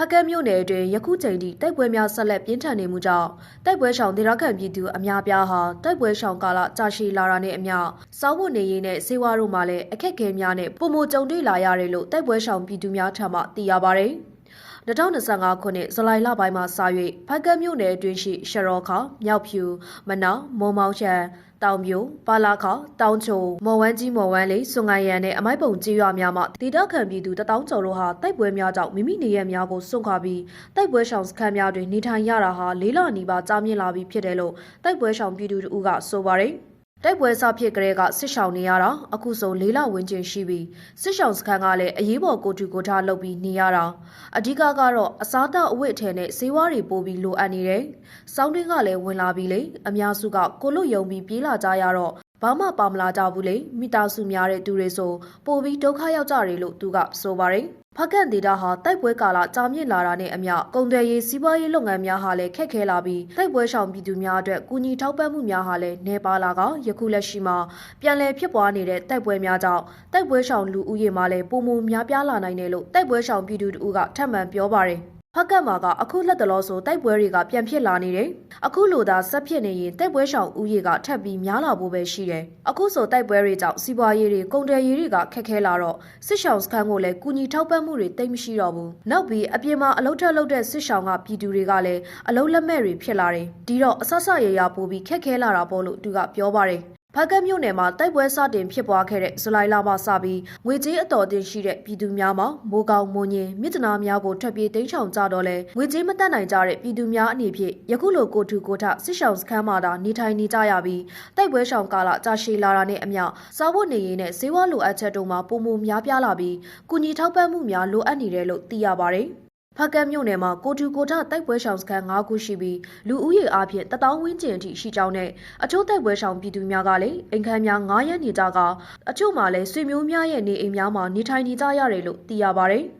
ဖကတ်မြို့နယ်အတွင်းယခုချိန်ထိတိုက်ပွဲများဆက်လက်ပြင်းထန်နေမှုကြောင့်တိုက်ပွဲရှောင်ဒေသခံပြည်သူအများပြားဟာတိုက်ပွဲရှောင်ကာလကြာရှည်လာတာနဲ့အမျှစောင်းဝတ်နေရေးနဲ့စေဝါတို့မှလည်းအခက်အခဲများနဲ့ပုံမကြုံတွေ့လာရတယ်လို့တိုက်ပွဲရှောင်ပြည်သူများထံမှသိရပါဗျ။ 2025ခုနှစ်ဇူလိုင်လပိုင်းမှာစ၍ဖကတ်မြို့နယ်အတွင်းရှိရှရောခါမြောက်ဖြူမနောင်မုံမောင်ချံတောင်ပြိုပါလာခတောင်ချုံမော်ဝမ်းကြီးမော်ဝမ်းလေးစွန်ငိုင်ရန်နဲ့အမိုက်ပုံကြီးရွာများမှဒေသခံပြည်သူတထောင်ကျော်တို့ဟာတိုက်ပွဲများကြောင့်မိမိနေရများကိုစွန့်ခွာပြီးတိုက်ပွဲရှောင်စခန်းများတွင်နေထိုင်ရတာဟာလေးလနီးပါးကြာမြင့်လာပြီးဖြစ်တယ်လို့တိုက်ပွဲရှောင်ပြည်သူတို့ကဆိုပါတယ် တိုက်ပွဲစဖြစ်ကလေးကစစ်ရှောင်နေရတာအခုဆိုလေးလဝန်းကျင်ရှိပြီစစ်ရှောင်စခန်းကလည်းအရေးပေါ်ကိုတူကိုထားလုပ်ပြီးနေရတာအဓိကကတော့အစားတောက်အဝတ်အထည်နဲ့ဈေးဝါးတွေပို့ပြီးလိုအပ်နေတယ်။စောင်းတွင်းကလည်းဝင်လာပြီးလေအများစုကကိုလွတ်ယုံပြီးပြေးလာကြရတော့ဘာမှပါမလာကြဘူးလေမိသားစုများတဲ့သူတွေဆိုပိုပြီးဒုက္ခရောက်ကြတယ်လို့သူကဆိုပါတယ်။ဖကန့်ဒေတာဟာတိုက်ပွဲကာလကြာမြင့်လာတာနဲ့အမျှကုန်သွယ်ရေးစီးပွားရေးလုပ်ငန်းများဟာလည်းခက်ခဲလာပြီးတိုက်ပွဲရှောင်ပြည်သူများအတွက်ကူညီထောက်ပံ့မှုများဟာလည်းနေပါလာကယခုလက်ရှိမှာပြန်လည်ဖြစ်ပွားနေတဲ့တိုက်ပွဲများကြောင့်တိုက်ပွဲရှောင်လူဦးရေမှာလည်းပုံမများပြားလာနိုင်တယ်လို့တိုက်ပွဲရှောင်ပြည်သူတို့ကထပ်မံပြောပါတယ် ဖက်ကတ်မှာကအခုလက်တလောဆိုတိုက်ပွဲတွေကပြန်ဖြစ်လာနေတယ်။အခုလိုသာဆက်ဖြစ်နေရင်တိုက်ပွဲရှောင်ဦးရေကထပ်ပြီးများလာဖို့ပဲရှိတယ်။အခုဆိုတိုက်ပွဲတွေကြောင့်စီးပွားရေးတွေကုန်တယ်ရေးတွေကခက်ခဲလာတော့စစ်ရှောင်စခန်းကိုလည်းကူညီထောက်ပံ့မှုတွေတိတ်မရှိတော့ဘူး။နောက်ပြီးအပြင်မှာအလုထက်လုပ်တဲ့စစ်ရှောင်ကပြည်သူတွေကလည်းအလုလက်မဲ့တွေဖြစ်လာတယ်။ဒီတော့အဆဆရရပို့ပြီးခက်ခဲလာတာပေါ့လို့သူကပြောပါတယ်။ ဖကတ်မြို့နယ်မှာတိုက်ပွဲစတင်ဖြစ်ပွားခဲ့တဲ့ဇူလိုင်လမှစပြီးငွေကြေးအတော်တင်ရှိတဲ့ပြည်သူများမှာမိုးကောင်းမွန်ရင်မြစ်တနာများကိုထွက်ပြေးတိမ်းရှောင်ကြတော့လဲငွေကြေးမတက်နိုင်ကြတဲ့ပြည်သူများအနေဖြင့်ယခုလိုကိုထူကိုထစစ်ရှောင်စခန်းမှာသာနေထိုင်နေကြရပြီးတိုက်ပွဲရှောင်ကာလကြာရှည်လာတာနဲ့အမျှစားဝတ်နေရေးနဲ့ဈေးဝါလိုအပ်ချက်တို့မှာပုံမများပြားလာပြီးကုညီထောက်ပံ့မှုများလိုအပ်နေတယ်လို့သိရပါတယ် ဖကတ်မြို့နယ်မှာကိုတူကိုထတိုက်ပွဲရှောင်စခန်း၅ခုရှိပြီးလူဦးရေအပြင်တထောင်ဝန်းကျင်အထိရှိကြောင်းနဲ့အချို့တိုက်ပွဲရှောင်ပြည်သူများကလည်းအိမ်ခမ်းများ9ရက်နေကြကအချို့မှလည်းဆွေမျိုးများရဲ့နေအိမ်များမှာနေထိုင်နေကြရတယ်လို့သိရပါတယ်။